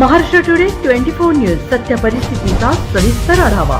Maharashtra today twenty four news सत्य परिस्थितीचा सविस्तर आढावा.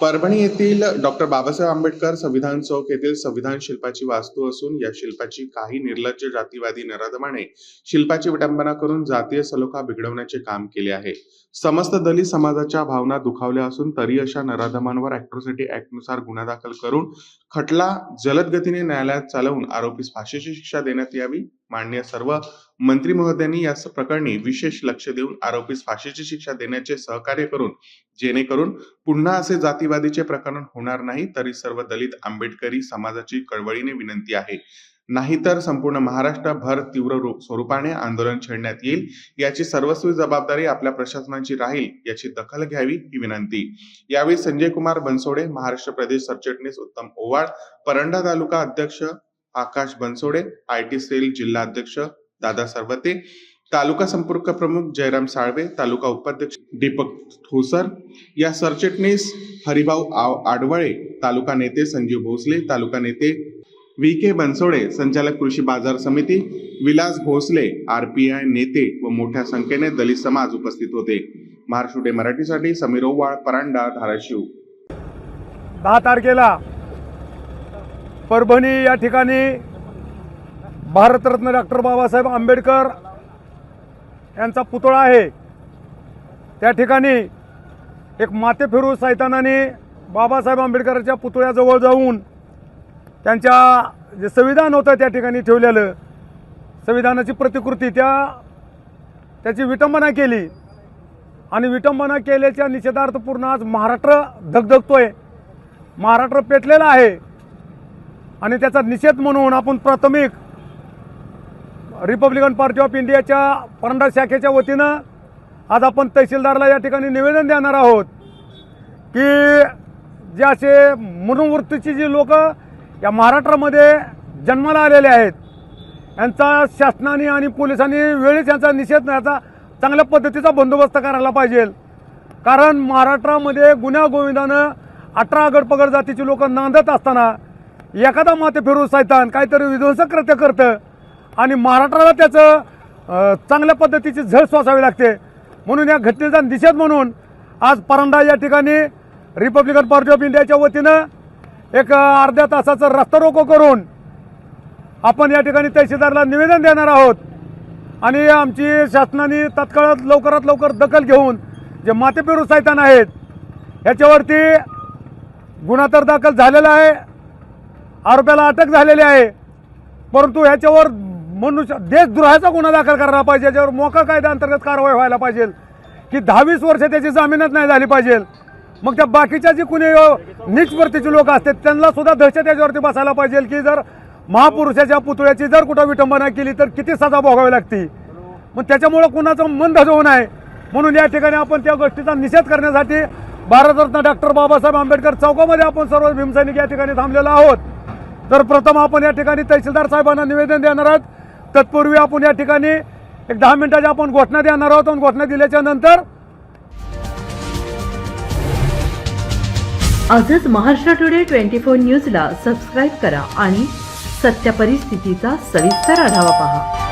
परभणी येथील डॉक्टर बाबासाहेब आंबेडकर संविधान चौक येथील संविधान शिल्पाची वास्तू असून या शिल्पाची काही निर्लज्ज जातीवादी नराधमाने शिल्पाची विटंबना करून जातीय सलोखा बिघडवण्याचे काम केले आहे. समस्त दलित समाजाच्या भावना दुखावल्या असून तरी अशा नराधमांवर अॅट्रॉसिटी ऍक्टनुसार गुन्हा दाखल करून खटला जलद गतीने न्यायालयात चालवून आरोपीस फाशीची शिक्षा देण्यात यावी? माननीय सर्व मंत्री महोदयांनी या प्रकरणी विशेष लक्ष देऊन आरोपीस फाशीची शिक्षा देण्याचे सहकार्य करून जेणेकरून पुन्हा असे जातीवादीचे प्रकरण होणार नाही तरी सर्व दलित आंबेडकरी समाजाची कळवळीने विनंती आहे. नाहीतर संपूर्ण महाराष्ट्रभर तीव्र स्वरूपाने आंदोलन छेडण्यात येईल याची सर्वस्वी जबाबदारी आपल्या प्रशासनाची राहील याची दखल घ्यावी ही विनंती. यावेळी संजय कुमार बनसोडे महाराष्ट्र प्रदेश सरचिटणीस उत्तम ओवाळ परंडा तालुका अध्यक्ष Akash Bansode I T cell जिल्हा अध्यक्ष दादा सरवते तालुका संपर्क प्रमुख जयराम साळवे तालुका उपाध्यक्ष दीपक ठोसर या सरचिटणीस हरिभाऊ आव- आडवळे तालुका नेते संजीव भोसले तालुका नेते व्ही के बनसोडे संचालक कृषी बाजार समिती Vilas Bhosale R P I नेते व मोठ्या संख्येने दलित समाज उपस्थित होते. महाराष्ट्र मराठीसाठी समीर ओवाळ परांडा धाराशिव. दहा तारखेला परभणी या ठिकाणी भारतरत्न डॉक्टर बाबासाहेब आंबेडकर यांचा पुतळा आहे. त्या ठिकाणी एक माते फिरू सैतानाने बाबासाहेब आंबेडकरांच्या पुतळ्याजवळ जाऊन त्यांच्या जे संविधान होतं त्या ठिकाणी ठेवलेलं संविधानाची प्रतिकृती त्या त्याची विटंबना केली. आणि विटंबना केल्याच्या निषेधार्थ पूर्ण आज महाराष्ट्र धगधगतोय. महाराष्ट्र पेटलेला आहे. आणि त्याचा निषेध म्हणून आपण प्राथमिक रिपब्लिकन पार्टी ऑफ इंडियाच्या परंडा शाखेच्या वतीनं आज आपण तहसीलदारला या ठिकाणी निवेदन देणार आहोत की जे असे मनोवृत्तीची जी लोक या महाराष्ट्रामध्ये जन्माला आलेले आहेत यांचा शासनाने आणि पोलिसांनी वेळीच यांचा निषेध याचा चांगल्या पद्धतीचा बंदोबस्त करायला पाहिजे. कारण महाराष्ट्रामध्ये गुन्ह्या गोविंदानं अठरा गडपगड जातीची लोक नांदत असताना एखादा माते फिरू सैतान काहीतरी विध्वंसक कृत्य करतं. आणि महाराष्ट्राला त्याचं चांगल्या पद्धतीची झळ सोसावी लागते. म्हणून या घटनेचा निषेध म्हणून आज परंडा या ठिकाणी रिपब्लिकन पार्टी ऑफ इंडियाच्या वतीनं एक अर्ध्या तासाचं रस्ता रोको करून आपण या ठिकाणी तहसीलदारला निवेदन देणार आहोत. आणि आमची शासनाने तत्काळ लवकरात लवकर दखल घेऊन जे मातेपेरू सैतान आहेत ह्याच्यावरती गुन्हा तर दाखल झालेला आहे. आरोप्याला अटक झालेली आहे. परंतु ह्याच्यावर मनुष्य देशद्रोहाचा गुन्हा दाखल करायला पाहिजे. याच्यावर मोका कायदा अंतर्गत कारवाई व्हायला पाहिजे. की दहावीस वर्ष त्याची जामीनच नाही झाली पाहिजे. मग त्या बाकीच्या जी कुणी निचवर्तीचे लोक असतात त्यांना सुद्धा दहशत याच्यावरती बसायला पाहिजे की जर महापुरुषाच्या पुतळ्याची जर कुठं विटंबना केली तर किती सजा भोगावी लागती? मग त्याच्यामुळं कुणाचं मन धजवून नये. म्हणून या ठिकाणी आपण त्या गोष्टीचा निषेध करण्यासाठी भारतरत्न डॉक्टर बाबासाहेब आंबेडकर चौकामध्ये आपण सर्व भीमसैनिक या ठिकाणी थांबलेलो आहोत. तर प्रथम आपण या ठिकाणी तहसीलदार साहेबांना निवेदन देणार आहोत तत्पूर्वी आपण या ठिकाणी एक दहा मिनिटाची आपण घोषणा देणार आहोत आणि घोषणा दिल्याच्या नंतर आजच महाराष्ट्र टुडे ट्वेंटी फोर न्यूजला सबस्क्राईब करा आणि सत्य परिस्थितीचा सविस्तर आढावा पहा.